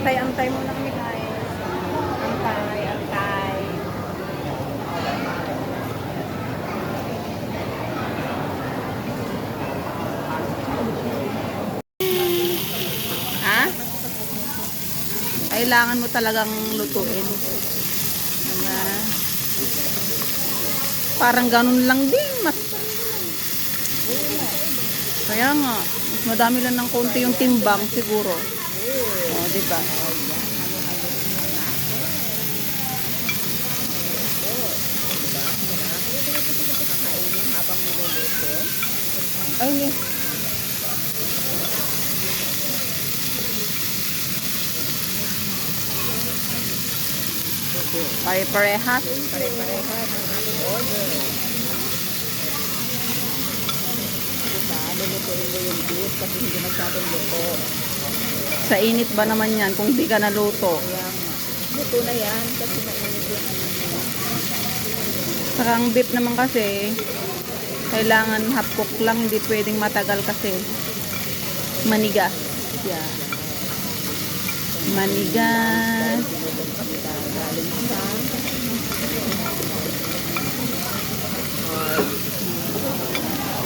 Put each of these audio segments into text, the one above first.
Antay-antay muna kami guys. Antay, antay. Ha? Kailangan mo talagang lutuin. Diba? Parang ganun lang din. Mas kaya nga, mas madami lang ng konti yung timbang siguro. Di ba? Ay, ni. Pare-parehas. Pare-pareha ng ating order. Diba? Lulutuin mo yung beef kasi hindi masyadong luto. Sa init ba naman yan kung di ka naluto? Luto na yan kasi mainit mo. Saka ang beef naman kasi, kailangan half cook lang, hindi pwedeng matagal kasi manigas. Yeah. Manigas.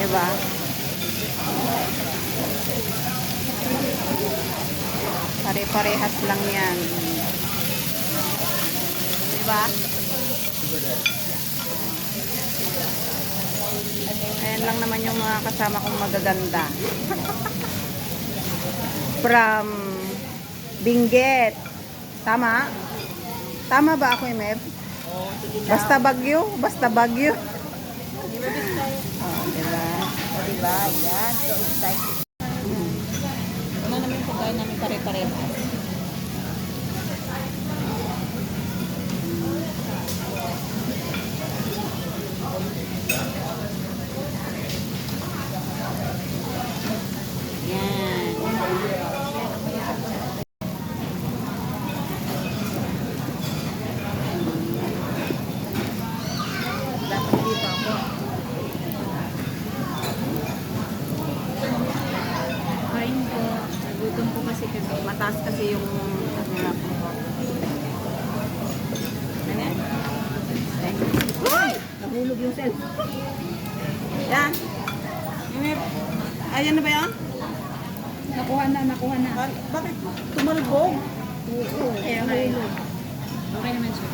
Diba? Pare-parehas lang yan. Diba? Ayan lang naman yung mga kasama kong magaganda. From Benguet. Tama? Tama ba ako, Emev? Basta Bagyo? Basta Bagyo? Oh, diba? O, diba? Yan. So excited. Ano naman yung pagkain namin pare-pareha? Mataas kasi yung ano nga po. Ano yan? Uy! Nahulog yung cell. Yan. Yung- Ayan na ba yan? Nakuha na, nakuha na. Ba- bakit tumalbog? Oo, Eh, okay. nahulog. Okay naman siya.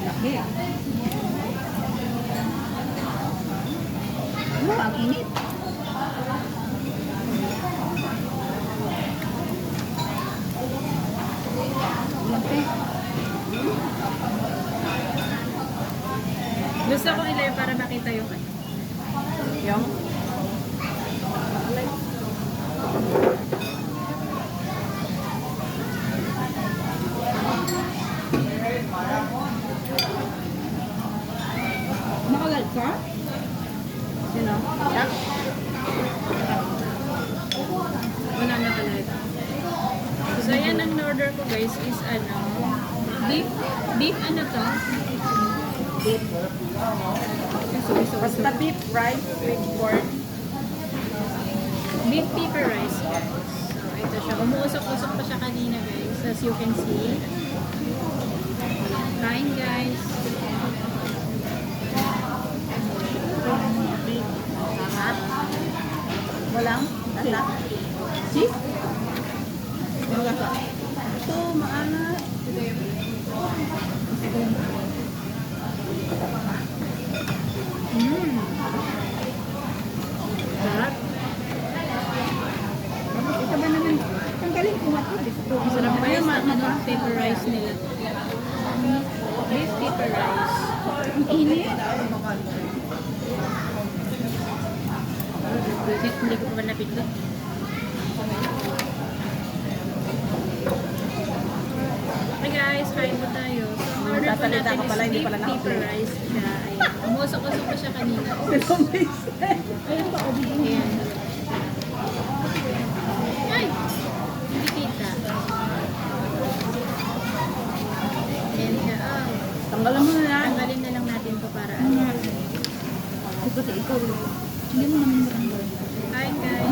Laki. Ano, ang init. Laki. Gusto ko ilay para makita yung ano. Yung? Nakalag ka? Sino? Yak? Wala na talaga. So, yan ang order ko guys is ano, beef, beef ano to? Basta beef rice with pork. Beef pepper rice guys. So, ito siya. Umuusok-usok pa siya kanina guys. As you can see. Kain guys. Sarap. Walang? Lasa? Cheese? Yung lasa? Ito, maalat. Mmm. Sarap. Ito ba naman? Tanggalin ko nga ito. Masarap pa yung ano, pepper rice nila. Beef pepper rice. Ang init. Hindi ko pa napindot? Okay guys, kain po tayo. So, order po natin ka pala, is hindi beef pala pepper naka-play. rice. Siya, ayan. Umusok-usok pa siya kanina. Ayan. Ay! Hindi kita. Ayan siya. Oh. Tanggalan mo na yan. Tanggalin na lang natin to para ano. Ito, ikaw. Hindi mo naman matanggal. Kain guys.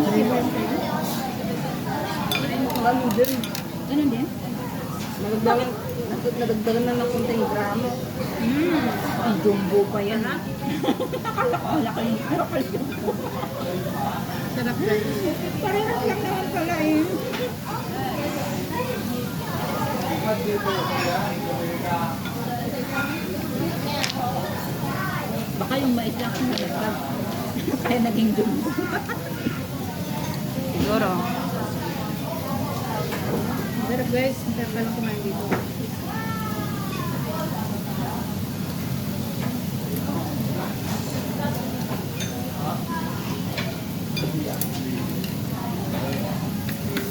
Ganun din. Ganun din? Nagdagan, nagdagan na ng kunting gramo. Mm. Ay, jumbo pa yan. Sarap. Akala ko, wala kayo. Pero kayo jumbo. Sarap guys. Parehas lang naman pala eh. Baka yung mais lang ang nagdag. Kaya naging jumbo. Siguro. Sarap guys. Sarap pa lang kumain dito.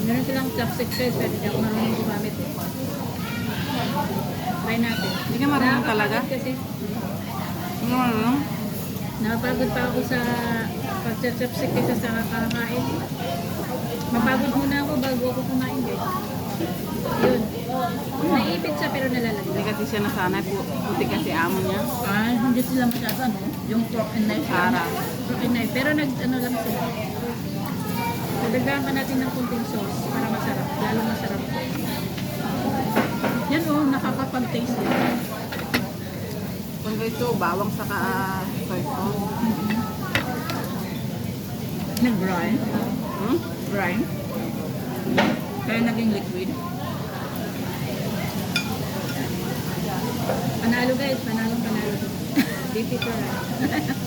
Meron silang chopstick guys, pero hindi ako marunong gumamit eh. Try natin. Hindi ka marunong talaga? Kasi Hindi mo marunong? Napagod pa ako sa pag-chopstick kaysa sa kakain. Mapagod muna ako bago ako kumain guys. Yun. Naipit siya pero nalalagay. Hindi kasi siya nasanay. Pu- Puti kasi amo niya. Ah, hindi sila masyado ano. Yung pork and knife. Sara. Okay na eh. Pero nag ano lang sila. Nadagdagan pa natin ng kunting sauce para masarap. Lalo masarap. Yan oh, nakakapag-taste din. Kung ito, bawang saka soy sauce. Nag-brine. Hmm? Brine. Kaya naging liquid. Panalo guys, panalo panalo. Dito ko